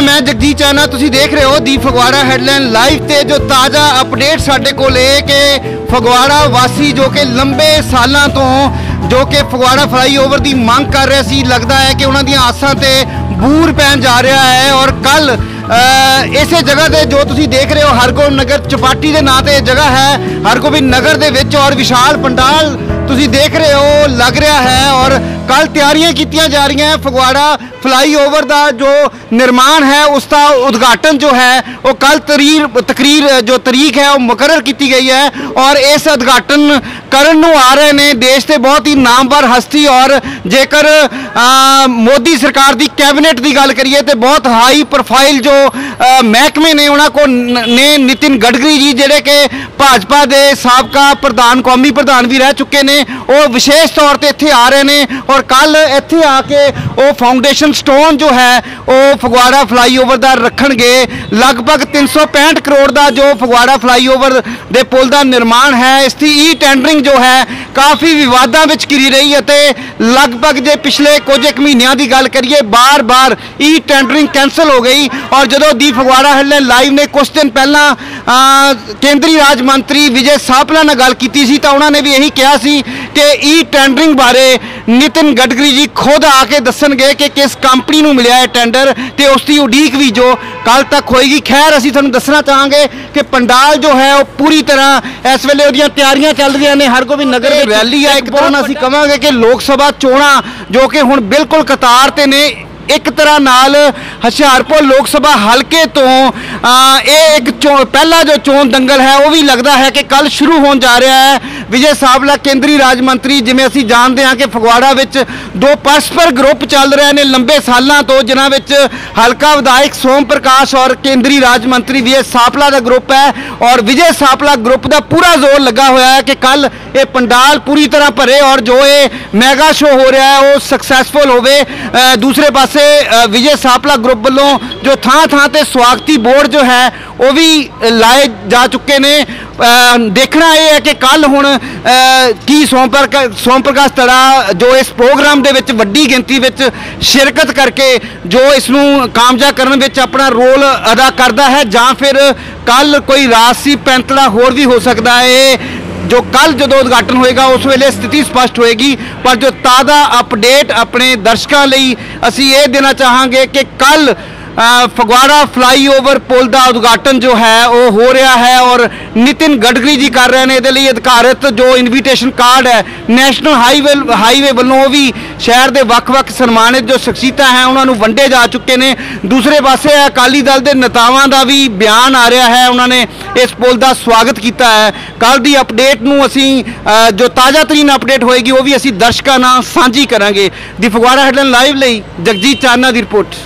ਮੈਂ ਜਗਜੀਤ ਚਾਨਾ ਤੁਸੀਂ ਦੇਖ ਰਹੇ ਹੋ ਦੀ ਫਗਵਾੜਾ ਹੈਡਲਾਈਨ ਲਾਈਵ ਤੇ, ਜੋ ਤਾਜ਼ਾ ਅਪਡੇਟ ਸਾਡੇ ਕੋਲ ਹੈ ਕਿ ਫਗਵਾੜਾ ਵਾਸੀ ਜੋ ਕਿ ਲੰਬੇ ਸਾਲਾਂ ਤੋਂ ਜੋ ਕਿ ਫਗਵਾੜਾ ਫਲਾਈਓਵਰ ਦੀ ਮੰਗ ਕਰ ਰਹੇ ਸੀ, ਲੱਗਦਾ ਹੈ ਕਿ ਉਹਨਾਂ ਦੀਆਂ ਆਸਾਂ ਤੇ ਬੂਰ ਪੈਣ ਜਾ ਰਿਹਾ ਹੈ ਔਰ ਕੱਲ ਇਸੇ ਜਗ੍ਹਾ ਤੇ ਜੋ ਤੁਸੀਂ ਦੇਖ ਰਹੇ ਹੋ, ਹਰਗੋਬਿੰਦ ਨਗਰ ਚਪਾਟੀ ਦੇ ਨਾਂ ਤੇ ਇਹ ਜਗ੍ਹਾ ਹੈ, ਹਰਗੋਬਿੰਦ ਨਗਰ ਦੇ ਵਿੱਚ ਔਰ ਵਿਸ਼ਾਲ ਪੰਡਾਲ ਤੁਸੀਂ ਦੇਖ ਰਹੇ ਹੋ, ਲੱਗ ਰਿਹਾ ਹੈ ਔਰ ਕੱਲ ਤਿਆਰੀਆਂ ਕੀਤੀਆਂ ਜਾ ਰਹੀਆਂ ਹੈ। ਫਗਵਾੜਾ ਫਲਾਈਓਵਰ ਦਾ ਜੋ ਨਿਰਮਾਣ ਹੈ, ਉਸ ਦਾ ਉਦਘਾਟਨ ਜੋ ਹੈ, ਉਹ ਕੱਲ ਤਰੀਰ, ਤਕਰੀਰ, ਜੋ ਤਰੀਕ ਹੈ, ਉਹ ਮੁਕਰਰ ਕੀਤੀ ਗਈ ਹੈ ਔਰ ਇਸ ਉਦਘਾਟਨ ਕਰਨ ਨੂੰ ਆ ਰਹੇ ਨੇ ਦੇਸ਼ ਦੇ ਬਹੁਤ ਹੀ ਨਾਮਵਰ ਹਸਤੀ ਔਰ ਜੇਕਰ ਮੋਦੀ ਸਰਕਾਰ ਦੀ ਕੈਬਨਿਟ ਦੀ ਗੱਲ ਕਰੀਏ ਤੇ ਬਹੁਤ ਹਾਈ ਪ੍ਰੋਫਾਈਲ ਜੋ ਮਹਿਕਮੇ ਨੇ ਉਹਨਾਂ ਕੋ ਨੇ ਨਿਤਿਨ ਗਡਕਰੀ ਜੀ ਜਿਹੜੇ ਕਿ ਭਾਜਪਾ ਦੇ ਸਾਬਕਾ ਪ੍ਰਧਾਨ, ਕੌਮੀ ਪ੍ਰਧਾਨ ਵੀ ਰਹਿ ਚੁੱਕੇ ਨੇ ਉਹ ਵਿਸ਼ੇਸ਼ ਤੌਰ ਤੇ ਇੱਥੇ ਆ ਰਹੇ ਨੇ ਔਰ ਕੱਲ ਇੱਥੇ ਆ ਕੇ ਉਹ ਫਾਊਂਡੇਸ਼ਨ ਸਟੋਨ ਜੋ ਹੈ, ਉਹ ਫਗਵਾੜਾ ਫਲਾਈਓਵਰ ਦਾ ਰੱਖਣਗੇ। ਲਗਭਗ 365 ਕਰੋੜ ਦਾ ਜੋ ਫਗਵਾੜਾ ਫਲਾਈਓਵਰ ਦੇ ਪੁਲ ਦਾ ਨਿਰਮਾਣ ਹੈ, ਇਸ ਦੀ e ਈ ਟੈਂਡਰਿੰਗ ਜੋ ਹੈ, ਕਾਫੀ ਵਿਵਾਦਾਂ ਵਿੱਚ ਘਿਰੀ ਰਹੀ ਅਤੇ ਲਗਭਗ ਜੇ ਪਿਛਲੇ ਕੁਝ ਇੱਕ ਮਹੀਨਿਆਂ ਦੀ ਗੱਲ ਕਰੀਏ, ਬਾਰ-ਬਾਰ ਈ ਟੈਂਡਰਿੰਗ ਕੈਨਸਲ ਹੋ ਗਈ ਔਰ ਜਦੋਂ ਦੀ ਫਗਵਾੜਾ ਹੈਡਲਾਈਨ ਲਾਈਵ ਨੇ ਕੁਝ ਦਿਨ ਪਹਿਲਾਂ ਕੇਂਦਰੀ ਰਾਜ ਮੰਤਰੀ ਵਿਜੇ ਸਾਪਲਾ ਨਾਲ ਗੱਲ ਕੀਤੀ ਸੀ ਤਾਂ ਉਹਨਾਂ ਨੇ ਵੀ ਇਹੀ ਕਿਹਾ ਸੀ ਕਿ ਈ ਟੈਂਡਰਿੰਗ ਬਾਰੇ ਨਿਤਿਨ ਗਡਕਰੀ ਜੀ ਖੁਦ ਆ ਕੇ ਦੱਸਣਗੇ ਕਿ ਕਿਸ ਕੰਪਨੀ ਨੂੰ ਮਿਲਿਆ ਹੈ ਟੈਂਡਰ ਤੇ ਉਸ ਦੀ ਉਡੀਕ ਵੀ ਜੋ ਕੱਲ ਤੱਕ ਹੋਏਗੀ। ਖੈਰ ਅਸੀਂ ਤੁਹਾਨੂੰ ਦੱਸਣਾ ਚਾਹਾਂਗੇ ਕਿ ਪੰਡਾਲ ਜੋ ਹੈ ਉਹ ਪੂਰੀ ਤਰ੍ਹਾਂ ਇਸ ਵੇਲੇ ਉਹਦੀਆਂ ਤਿਆਰੀਆਂ ਚੱਲ ਰਹੀਆਂ ਨੇ ਹਰਗੋਬਿੰਦ ਨਗਰ ਵਿੱਚ। ਰੈਲੀ ਆ ਇੱਕ ਤਰ੍ਹਾਂ ਅਸੀਂ ਕਵਾਂਗੇ ਕਿ ਲੋਕ ਸਭਾ ਚੋਣਾਂ ਜੋ ਕਿ ਹੁਣ ਬਿਲਕੁਲ ਕਤਾਰ ਤੇ ਨੇ ਇੱਕ ਤਰ੍ਹਾਂ ਨਾਲ ਹੁਸ਼ਿਆਰਪੁਰ ਲੋਕ ਸਭਾ ਹਲਕੇ ਤੋਂ ਇਹ ਇੱਕ ਚੋ- ਪਹਿਲਾ ਜੋ ਚੋਣ ਦੰਗਲ ਹੈ, ਉਹ ਵੀ ਲੱਗਦਾ ਹੈ ਕਿ ਕੱਲ ਸ਼ੁਰੂ ਹੋਣ ਜਾ ਰਿਹਾ ਹੈ। ਵਿਜੇ ਸਾਬਲਾ, ਕੇਂਦਰੀ ਰਾਜ ਮੰਤਰੀ, ਜਿਵੇਂ ਅਸੀਂ ਜਾਣਦੇ ਹਾਂ ਕਿ ਫਗਵਾੜਾ ਵਿੱਚ ਦੋ ਪਰਸਪਰ ਗਰੁੱਪ ਚੱਲ ਰਹੇ ਨੇ ਲੰਬੇ ਸਾਲਾਂ ਤੋਂ, ਜਿਨ੍ਹਾਂ ਵਿੱਚ ਹਲਕਾ ਵਿਧਾਇਕ ਸੋਮ ਪ੍ਰਕਾਸ਼ ਔਰ ਕੇਂਦਰੀ ਰਾਜ ਮੰਤਰੀ ਵਿਜੇ ਸਾਪਲਾ ਦਾ ਗਰੁੱਪ ਹੈ ਔਰ ਵਿਜੇ ਸਾਪਲਾ ਗਰੁੱਪ ਦਾ ਪੂਰਾ ਜ਼ੋਰ ਲੱਗਾ ਹੋਇਆ ਹੈ ਕਿ ਕੱਲ ਇਹ ਪੰਡਾਲ ਪੂਰੀ ਤਰ੍ਹਾਂ ਭਰੇ ਔਰ ਜੋ ਇਹ ਮੈਗਾ ਸ਼ੋ ਹੋ ਰਿਹਾ ਹੈ, ਉਹ ਸਕਸੈਸਫੁਲ ਹੋਵੇ। ਦੂਸਰੇ ਪਾਸੇ ਅ, ਵਿਜੇ ਸਾਪਲਾ ਗਰੁੱਪ ਵੱਲੋਂ ਜੋ ਥਾਂ ਥਾਂ ਤੇ ਸਵਾਗਤੀ ਬੋਰਡ ਜੋ ਹੈ ਉਹ ਵੀ ਲਾਏ ਜਾ ਚੁੱਕੇ ਨੇ। ਦੇਖਣਾ ਇਹ ਹੈ ਕਿ ਕੱਲ ਹੁਣ ਕੀ ਸੋਮ ਪ੍ਰਕਾ- ਸੋਮ ਪ੍ਰਕਾਸ਼ ਤੜਾ ਜੋ ਇਸ ਪ੍ਰੋਗਰਾਮ ਦੇ ਵਿੱਚ ਵੱਡੀ ਗਿਣਤੀ ਵਿੱਚ ਸ਼ਿਰਕਤ ਕਰਕੇ ਜੋ ਇਸ ਨੂੰ ਕਾਮਯਾਬ ਕਰਨ ਵਿੱਚ ਆਪਣਾ ਰੋਲ ਅਦਾ ਕਰਦਾ ਹੈ ਜਾਂ ਫਿਰ ਕੱਲ ਕੋਈ ਰਾਜਸੀ ਪੈਂਤੜਾ ਹੋਰ ਵੀ ਹੋ ਸਕਦਾ ਹੈ ਜੋ ਕੱਲ ਜਦੋਂ ਉਦਘਾਟਨ ਹੋਏਗਾ, ਉਸ ਵੇਲੇ ਸਥਿਤੀ ਸਪਸ਼ਟ ਹੋਏਗੀ। ਪਰ ਜੋ ਤਾਜ਼ਾ ਅਪਡੇਟ ਆਪਣੇ ਦਰਸ਼ਕਾਂ ਲਈ ਅਸੀਂ ਇਹ ਦੇਣਾ ਚਾਹਾਂਗੇ ਕਿ ਕੱਲ ਫਗਵਾੜਾ ਫਲਾਈਓਵਰ ਪੁਲ ਦਾ ਉਦਘਾਟਨ ਜੋ ਹੈ, ਉਹ ਹੋ ਰਿਹਾ ਹੈ ਔਰ ਨਿਤਿਨ ਗਡਕਰੀ ਜੀ ਕਰ ਰਹੇ ਨੇ ਇਹਦੇ ਲਈ ਅਧਿਕਾਰਤ ਜੋ ਇਨਵੀਟੇਸ਼ਨ ਕਾਰਡ ਹੈ ਨੈਸ਼ਨਲ ਹਾਈਵੇ ਹਾਈਵੇ ਵੱਲੋਂ ਉਹ ਵੀ ਸ਼ਹਿਰ ਦੇ ਵੱਖ-ਵੱਖ ਸਨਮਾਨਿਤ ਜੋ ਸ਼ਖਸੀਅਤਾਂ ਹੈ, ਉਹਨਾਂ ਨੂੰ ਵੰਡੇ ਜਾ ਚੁੱਕੇ ਨੇ। ਦੂਸਰੇ ਪਾਸੇ ਅਕਾਲੀ ਦਲ ਦੇ ਨੇਤਾਵਾਂ ਦਾ ਵੀ ਬਿਆਨ ਆ ਰਿਹਾ ਹੈ, ਉਹਨਾਂ ਨੇ ਇਸ ਪੁਲ ਦਾ ਸਵਾਗਤ ਕੀਤਾ ਹੈ। ਕੱਲ ਦੀ ਅਪਡੇਟ ਨੂੰ ਅਸੀਂ ਜੋ ਤਾਜ਼ਾ ਤਰੀਨ ਅਪਡੇਟ ਹੋਏਗੀ, ਉਹ ਵੀ ਅਸੀਂ ਦਰਸ਼ਕਾਂ ਨਾਲ ਸਾਂਝੀ ਕਰਾਂਗੇ। ਦੀ ਫਗਵਾੜਾ ਹੈਡਲਾਈਨ ਲਾਈਵ ਲਈ ਜਗਜੀਤ ਚਾਨਾ ਦੀ ਰਿਪੋਰਟ।